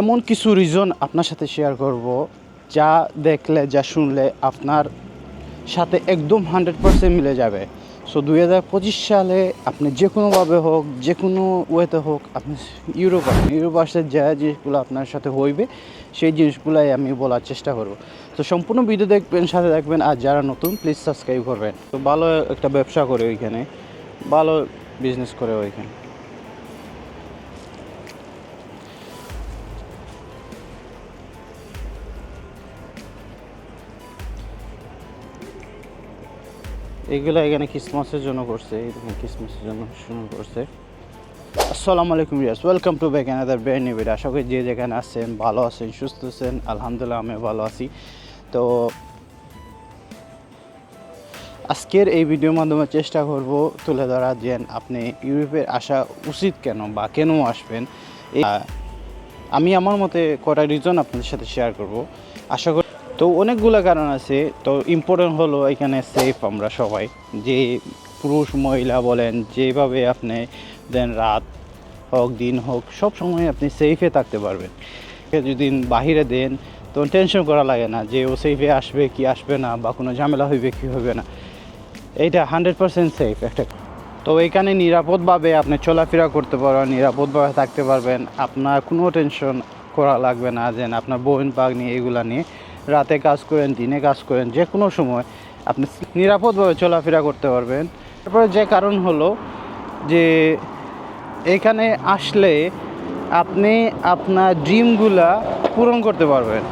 এমন কিছু রিজন আপনার সাথে শেয়ার করব যা দেখলে, যা শুনলে আপনার সাথে একদম হান্ড্রেড পারসেন্ট মিলে যাবে। সো দুই হাজার পঁচিশ সালে আপনি যে কোনোভাবে হোক যে কোনো ওয়েতে হোক, আপনি ইউরোপ আসেন। ইউরোপ আসলে যা জিনিসগুলো আপনার সাথে হইবে, সেই জিনিসগুলাই আমি বলার চেষ্টা করব। তো সম্পূর্ণ ভিডিও দেখবেন, সাথে দেখবেন আর যারা নতুন প্লিজ সাবস্ক্রাইব করবেন। তো ভালো একটা ব্যবসা করে ওইখানে, ভালো বিজনেস করে ওইখানে। এগুলো এখানে ক্রিসমাসের জন্য করছে এরকম ক্রিসমাসের জন্য শুরু করছে। আসসালামু আলাইকুম Riyas welcome to back another brand new আশা করি যে যেখানে আছেন, ভালো আছেন, সুস্থ আছেন, আলহামদুলিল্লাহ আমি ভালো আছি। তো আজকের এই ভিডিওর মাধ্যমে চেষ্টা করব তুলে ধরা যে আপনি ইউরোপে আসা উচিত কেন বা কেন আসবেন। আমি আমার মতে কটা রিজন আপনাদের সাথে শেয়ার করব। আশা করি তো অনেকগুলো কারণ আছে। তো ইম্পর্টেন্ট হলো এখানে সেফ আমরা সবাই। যে পুরুষ, মহিলা বলেন, যেভাবে আপনি দেন রাত হোক, দিন হোক, সব সময় আপনি সেফে থাকতে পারবেন। যদি বাহিরে দেন, তো টেনশন করা লাগে না যে ও সেফে আসবে কি আসবে না বা কোনো ঝামেলা হইবে কি হবে না। এইটা হান্ড্রেড পার্সেন্ট সেফ একটা। তো এখানে নিরাপদভাবে আপনি চলাফেরা করতে পারবেন, নিরাপদভাবে থাকতে পারবেন। আপনার কোনো টেনশন করা লাগবে না যে আপনার বোন পাক নিয়ে এগুলা নিয়ে রাতে কাজ করেন, দিনে কাজ করেন, যে কোনো সময় আপনি নিরাপদভাবে চলাফেরা করতে পারবেন। তারপরে যে কারণ হলো যে এখানে আসলে আপনি আপনার ড্রিমগুলা পূরণ করতে পারবেন।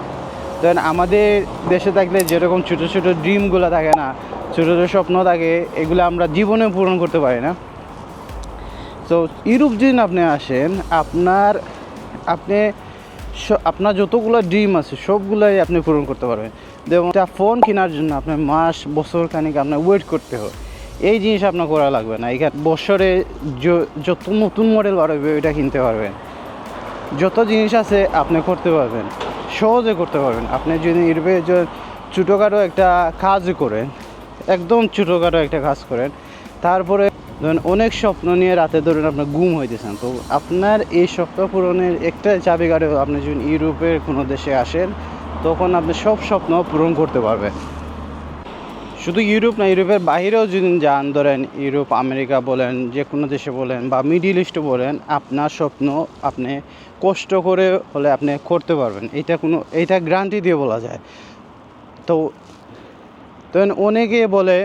দেন আমাদের দেশে থাকলে যেরকম ছোটো ছোটো ড্রিমগুলো থাকে না, ছোটো ছোটো স্বপ্ন থাকে, এগুলো আমরা জীবনে পূরণ করতে পারি না। তো ইউরোপ যদি আপনি আসেন, আপনার, আপনি আপনার যতগুলো ড্রিম আছে, সবগুলাই আপনি পূরণ করতে পারবেন। যেমন একটা ফোন কেনার জন্য আপনার মাস, বছর খানিক আপনার ওয়েট করতে হয়। এই জিনিস আপনার করা লাগবে না। এখানে বছরে যত নতুন মডেল বাড়বে, ওইটা কিনতে পারবেন। যত জিনিস আছে, আপনি করতে পারবেন। সহজে করতে পারবেন। আপনি যদি যে ছোটোখাটো একটা কাজ করেন, একদম ছোটোখাটো একটা কাজ করেন তারপরে ধরেন অনেক স্বপ্ন নিয়ে রাতে ধরেন আপনার গুম হইতেছেন তো আপনার এই স্বপ্ন পূরণের একটা চাবিকাঠি আপনি যখন ইউরোপের কোনো দেশে আসেন, তখন আপনি সব স্বপ্ন পূরণ করতে পারবেন। শুধু ইউরোপ না, ইউরোপের বাইরেও যদি যান, ধরেন ইউরোপ, আমেরিকা বলেন যে কোনো দেশে বলেন বা মিডিল ইস্টে বলেন, আপনার স্বপ্ন আপনি কষ্ট করে হলে আপনি করতে পারবেন। এটা কোনো, এটা গ্যারান্টি দিয়ে বলা যায়। তো তখন অনেকে বলে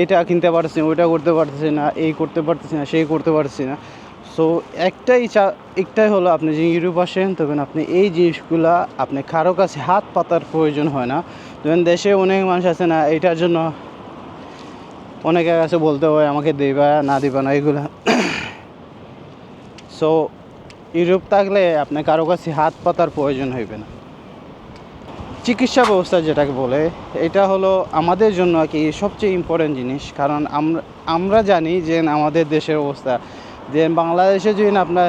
এটা কিনতে পারছি না, ওইটা করতে পারতেছি না, এই করতে পারতেছি না, সেই করতে পারছি না। সো একটাই চা, একটাই হলো আপনি যে ইউরোপ আসেন, তখন আপনি এই জিনিসগুলা আপনি কারও কাছে হাত পাতার প্রয়োজন হয় না। ধরেন দেশে অনেক মানুষ আছে না এটার জন্য অনেকের কাছে বলতে হয়, আমাকে দেবা না দিবা না এগুলা সো ইউরোপ থাকলে আপনি কারও কাছে হাত পাতার প্রয়োজন হইবে না। চিকিৎসা ব্যবস্থা যেটাকে বলে, এটা হলো আমাদের জন্য আর কি সবচেয়ে ইম্পর্টেন্ট জিনিস। কারণ আমরা আমরা জানি যে আমাদের দেশের অবস্থা। যে বাংলাদেশে যদি আপনার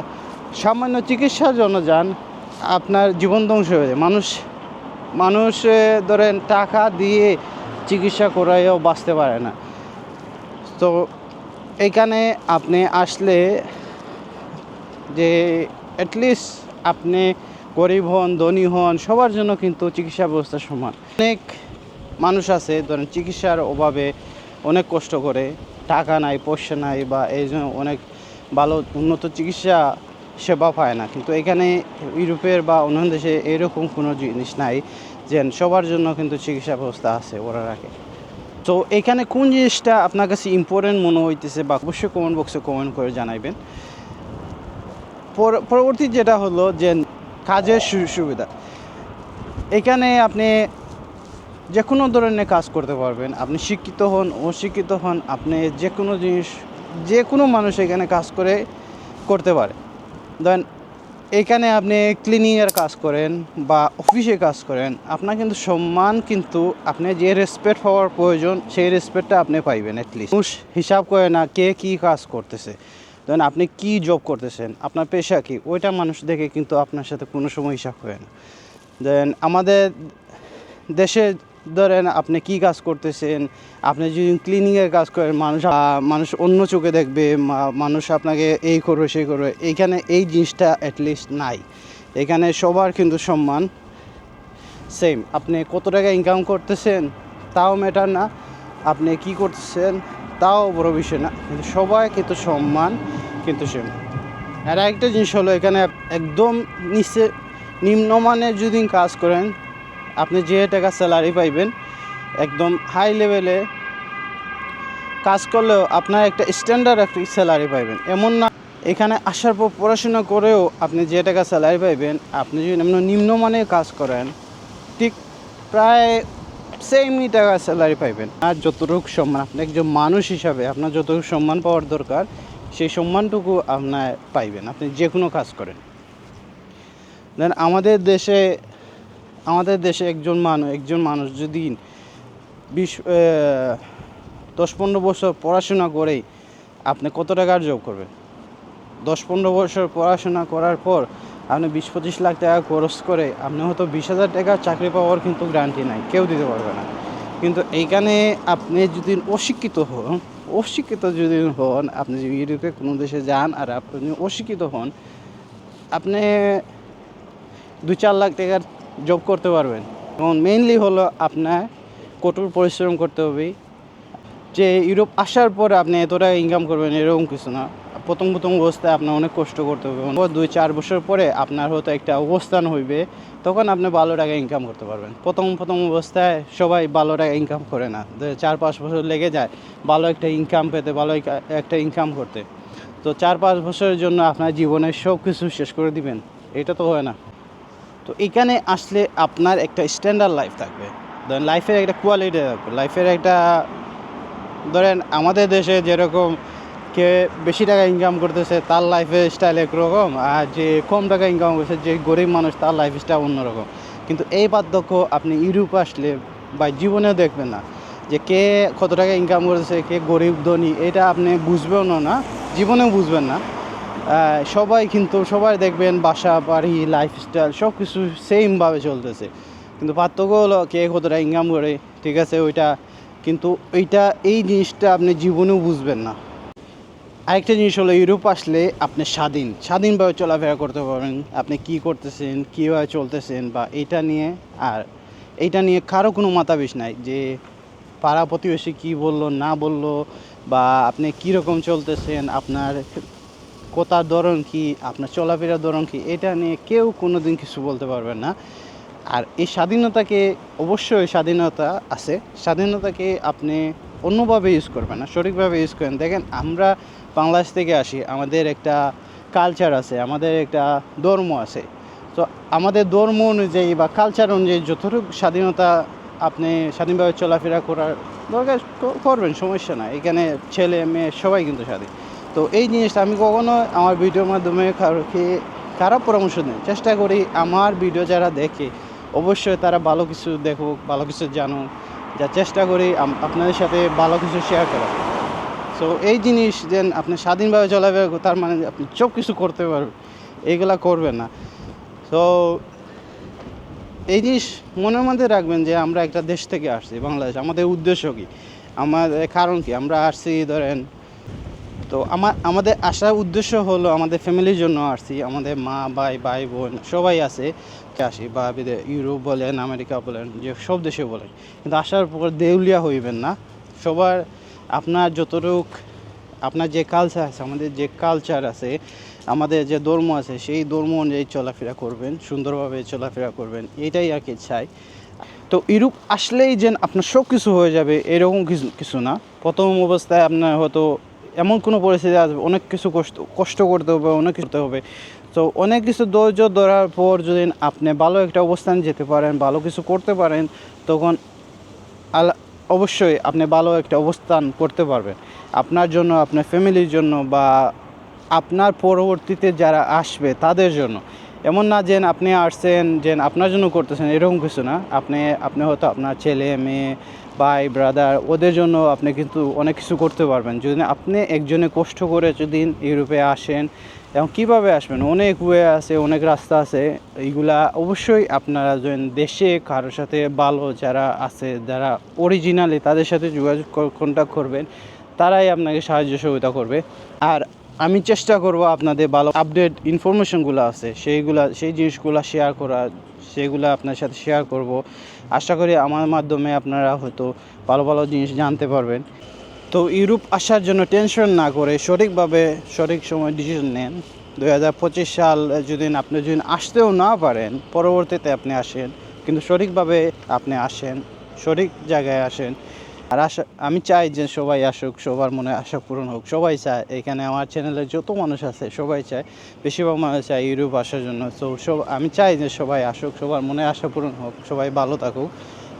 সামান্য চিকিৎসার জন্য যান, আপনার জীবন ধ্বংস হয়ে যায়। মানুষ মানুষ ধরেন টাকা দিয়ে চিকিৎসা করাইও বাঁচতে পারে না। তো এখানে আপনি আসলে যে অ্যাটলিস্ট আপনি গরিব হন, ধনী হন, সবার জন্য কিন্তু চিকিৎসা ব্যবস্থা সমান। অনেক মানুষ আছে, ধরেন চিকিৎসার অভাবে অনেক কষ্ট করে, টাকা নাই, পয়সা নাই বা এই জন্য অনেক ভালো উন্নত চিকিৎসা সেবা পায় না। কিন্তু এখানে ইউরোপের বা অন্যান্য দেশে এরকম কোনো জিনিস নাই যে সবার জন্য কিন্তু চিকিৎসা ব্যবস্থা আছে ওরা রাখে। তো এখানে কোন জিনিসটা আপনার কাছে ইম্পর্টেন্ট মনে হইতেছে বা অবশ্যই কমেন্ট বক্সে কমেন্ট করে জানাইবেন। পর- পরবর্তী যেটা হলো যে কাজের সুবিধা। এখানে আপনি যে কোনো ধরনের কাজ করতে পারবেন। আপনি শিক্ষিত হন, অশিক্ষিত হন, আপনি যে কোনো জিনিস যে কোনো মানুষ এখানে কাজ করে, করতে পারে। দেন, এখানে আপনি ক্লিনিংয়ের কাজ করেন বা অফিসে কাজ করেন, আপনার কিন্তু সম্মান কিন্তু আপনি যে রেসপেক্ট পাওয়ার প্রয়োজন, সেই রেসপেক্টটা আপনি পাইবেন অ্যাটলিস্ট হিসাব করে না কে কী কাজ করতেছে। দেন আপনি কি জব করতেছেন? আপনার পেশা কি? ওইটা মানুষ দেখে কিন্তু আপনার সাথে কোনো সময় হিসাব করে না। দেন আমাদের দেশে ধরেন আপনি কি কাজ করতেছেন? আপনি যদি ক্লিনিংয়ের কাজ করেন, মানুষ মানুষ অন্য চোখে দেখবে মানুষ আপনাকে এই করবে, সেই করবে। এইখানে এই জিনিসটা অ্যাটলিস্ট নাই। এখানে সবার কিন্তু সম্মান সেম আপনি কত টাকা ইনকাম করতেছেন? তাও ম্যাটার না। আপনি কি করতেছেন? তাও বড় বিষয় না। কিন্তু সবাই কিন্তু সম্মান, কিন্তু সেম আর একটা জিনিস হলো এখানে একদম নিচে নিম্নমানের যদি কাজ করেন, আপনি যে টাকা স্যালারি পাইবেন, একদম হাই লেভেলে কাজ করলেও আপনার একটা স্ট্যান্ডার্ড একটা স্যালারি পাইবেন। এমন না, এখানে আসার পর পড়াশোনা করেও আপনি যে টাকা স্যালারি পাইবেন, আপনি যদি এমন নিম্নমানের কাজ করেন, ঠিক প্রায় সেমই টাকা স্যালারি পাইবেন। আর যতটুকু সম্মান, আপনি একজন মানুষ হিসাবে আপনার যতটুকু সম্মান পাওয়ার দরকার, সেই সম্মানটুকু আপনার পাইবেন, আপনি যে কোনো কাজ করেন। দেন আমাদের দেশে আমাদের দেশে একজন মানুষ একজন মানুষ যদি বিশ দশ পনেরো বছর পড়াশোনা করেই আপনি কত টাকার জব করবেন? দশ পনেরো বছর পড়াশোনা করার পর আপনি বিশ পঁচিশ লাখ টাকা খরচ করে আপনি হয়তো বিশ হাজার টাকা চাকরি পাওয়ার কিন্তু গ্যারান্টি নাই, কেউ দিতে পারবে না। কিন্তু এইখানে আপনি যদি অশিক্ষিত হন, অশিক্ষিত যদি হন, আপনি যদি ইউরোপে কোনো দেশে যান আর আপনি যদি অশিক্ষিত হন, আপনি দু চার লাখ টাকার জব করতে পারবেন। এবং মেইনলি হলো আপনার কঠোর পরিশ্রম করতে হবে। যে ইউরোপ আসার পরে আপনি এতটা ইনকাম করবেন, এরকম কিছু না। প্রথম প্রথম অবস্থায় আপনার অনেক কষ্ট করতে হবে। দুই চার বছর পরে আপনার হয়তো একটা অবস্থান হইবে, তখন আপনি ভালো টাকা ইনকাম করতে পারবেন। প্রথম প্রথম অবস্থায় সবাই ভালো টাকা ইনকাম করে না। চার পাঁচ বছর লেগে যায়, ভালো একটা ইনকাম পেতে, ভালো একটা ইনকাম করতে। তো চার পাঁচ বছরের জন্য আপনার জীবনের সব কিছু শেষ করে দিবেন। এটা তো হয় না। তো এখানে আসলে আপনার একটা স্ট্যান্ডার্ড লাইফ থাকবে। ধরেন লাইফের একটা কোয়ালিটি থাকবে। লাইফের একটা, ধরেন আমাদের দেশে যেরকম কে বেশি টাকা ইনকাম করতেছে, তার লাইফের স্টাইল একরকম, আর যে কম টাকা ইনকাম করছে, যে গরিব মানুষ, তার লাইফ স্টাইল অন্যরকম। কিন্তু এই পার্থক্য আপনি ইউরোপ আসলে বা জীবনেও দেখবেন না। যে কে কত টাকা ইনকাম করেছে কে গরিব, ধনী, এটা আপনি বুঝবেও না, জীবনেও বুঝবেন না। সবাই কিন্তু, সবাই দেখবেন বাসা, বাড়ি লাইফস্টাইল সব কিছু সেমভাবে চলতেছে। কিন্তু পার্থক্য হলো কে কতটা ইনকাম করে, ঠিক আছে, ওইটা। কিন্তু ওইটা এই জিনিসটা আপনি জীবনেও বুঝবেন না। আরেকটা জিনিস হলো, ইউরোপ আসলে আপনি স্বাধীন। স্বাধীনভাবে চলাফেরা করতে পারবেন। আপনি কি করতেছেন, কীভাবে চলতেছেন বা এটা নিয়ে, আর এইটা নিয়ে কারও কোনো মাথা বিষ নাই যে পাড়া প্রতিবেশী কী বলল, না বলল, বা আপনি কীরকম চলতেছেন, আপনার কোথার ধরন কি, আপনার চলাফেরার ধরন কি, এটা নিয়ে কেউ কোনো দিন কিছু বলতে পারবে না। আর এই স্বাধীনতাকে, অবশ্যই স্বাধীনতা আছে। স্বাধীনতাকে আপনি অন্যভাবে ইউজ করবেন না, সঠিকভাবে ইউজ করেন। দেখেন, আমরা বাংলাদেশ থেকে আসি, আমাদের একটা কালচার আছে, আমাদের একটা ধর্ম আছে। তো আমাদের ধর্ম অনুযায়ী বা কালচার অনুযায়ী যতটুকু স্বাধীনতা আপনি স্বাধীনভাবে চলাফেরা করার দরকার করবেন, সমস্যা না এখানে ছেলে, মেয়ে সবাই কিন্তু স্বাধীন। তো এই জিনিসটা আমি কখনো আমার ভিডিওর মাধ্যমে কারোকে খারাপ পরামর্শ দিই চেষ্টা করি আমার ভিডিও যারা দেখে, অবশ্যই তারা ভালো কিছু দেখুক, ভালো কিছু জানুক, যা চেষ্টা করি আপনাদের সাথে ভালো কিছু শেয়ার করা সো এই জিনিস যে আপনি স্বাধীনভাবে চলাফেরা তার মানে আপনি সব কিছু করতে পারবেন এইগুলা করবেন না। তো এই জিনিস মনের মধ্যে রাখবেন যে আমরা একটা দেশ থেকে আসছি, বাংলাদেশ। আমাদের উদ্দেশ্য কী? আমাদের কারণ কি? আমরা আসছি, ধরেন, তো আমার আমাদের আসার উদ্দেশ্য হলো আমাদের ফ্যামিলির জন্য আসছি। আমাদের মা, ভাই ভাই, বোন সবাই আছে আসি বা ইউরোপ বলেন, আমেরিকা বলেন, যে সব দেশে বলেন। কিন্তু আসার পর দেউলিয়া হইবেন না। সবার আপনার যতটুক, আপনার যে কালচার আছে, আমাদের যে কালচার আছে, আমাদের যে ধর্ম আছে, সেই ধর্ম অনুযায়ী চলাফেরা করবেন, সুন্দরভাবে চলাফেরা করবেন, এটাই আর কি চাই। তো ইউরোপ আসলেই যেন আপনার সব কিছু হয়ে যাবে, এরকম কিছু কিছু না। প্রথম অবস্থায় আপনার হয়তো এমন কোনো পরিস্থিতি আসবে, অনেক কিছু কষ্ট কষ্ট করতে হবে, অনেক কিছু করতে হবে। তো অনেক কিছু ধৈর্য ধরার পর যদি আপনি ভালো একটা অবস্থান যেতে পারেন, ভালো কিছু করতে পারেন, তখন আল- অবশ্যই আপনি ভালো একটা অবস্থান করতে পারবেন। আপনার জন্য, আপনার ফ্যামিলির জন্য বা আপনার পরবর্তীতে যারা আসবে তাদের জন্য। এমন না যেন আপনি আসছেন যেন আপনার জন্য করতেছেন, এরকম কিছু না। আপনি আপনি হয়তো আপনার ছেলে, মেয়ে ভাই ব্রাদার ওদের জন্য আপনি কিন্তু অনেক কিছু করতে পারবেন। যদি আপনি একজনে কষ্ট করে যদি ইউরোপে আসেন, এবং কীভাবে আসবেন? অনেক ওয়ে আছে, অনেক রাস্তা আছে। এইগুলা অবশ্যই আপনারা যেন দেশে কারোর সাথে ভালো যারা আছে, যারা অরিজিনালি তাদের সাথে যোগাযোগ কন্ট্যাক্ট করবেন, তারাই আপনাকে সাহায্য সহযোগিতা করবে। আর আমি চেষ্টা করব আপনাদের ভালো আপডেট ইনফরমেশনগুলো আছে, সেইগুলা, সেই জিনিসগুলো শেয়ার করা সেগুলো আপনার সাথে শেয়ার করব। আশা করি আমার মাধ্যমে আপনারা হয়তো ভালো ভালো জিনিস জানতে পারবেন। তো ইউরোপ আসার জন্য টেনশন না করে সঠিকভাবে সঠিক সময় ডিসিশন নেন। দু হাজার পঁচিশ সাল যদি আপনি যদি আসতেও না পারেন, পরবর্তীতে আপনি আসেন। কিন্তু সঠিকভাবে আপনি আসেন, সঠিক জায়গায় আসেন। আর আশা, আমি চাই যে সবাই আসুক, সবার মনে আশা পূরণ হোক। সবাই চায়, এখানে আমার চ্যানেলে যত মানুষ আছে, সবাই চায়। বেশিরভাগ মানুষ চায় ইউরোপ আসার জন্য। তো সব, আমি চাই যে সবাই আসুক, সবার মনে আশা পূরণ হোক, সবাই ভালো থাকুক।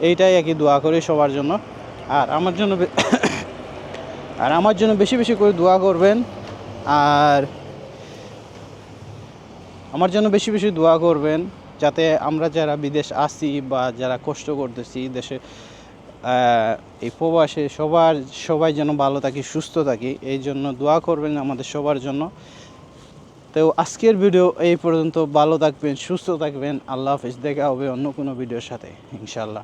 এইটাই আর কি দোয়া করি সবার জন্য। আর আমার জন্য আর আমার জন্য বেশি বেশি করে দোয়া করবেন। আর আমার জন্য বেশি বেশি দোয়া করবেন, যাতে আমরা যারা বিদেশ আসি বা যারা কষ্ট করতেছি, দেশে এই প্রবাসে সবার, সবাই যেন ভালো থাকি, সুস্থ থাকি, এই জন্য দোয়া করবেন আমাদের সবার জন্য। তো আজকের ভিডিও এই পর্যন্ত। ভালো থাকবেন, সুস্থ থাকবেন। আল্লাহ হাফিজ, দেখা হবে অন্য কোনো ভিডিওর সাথে ইনশাল্লাহ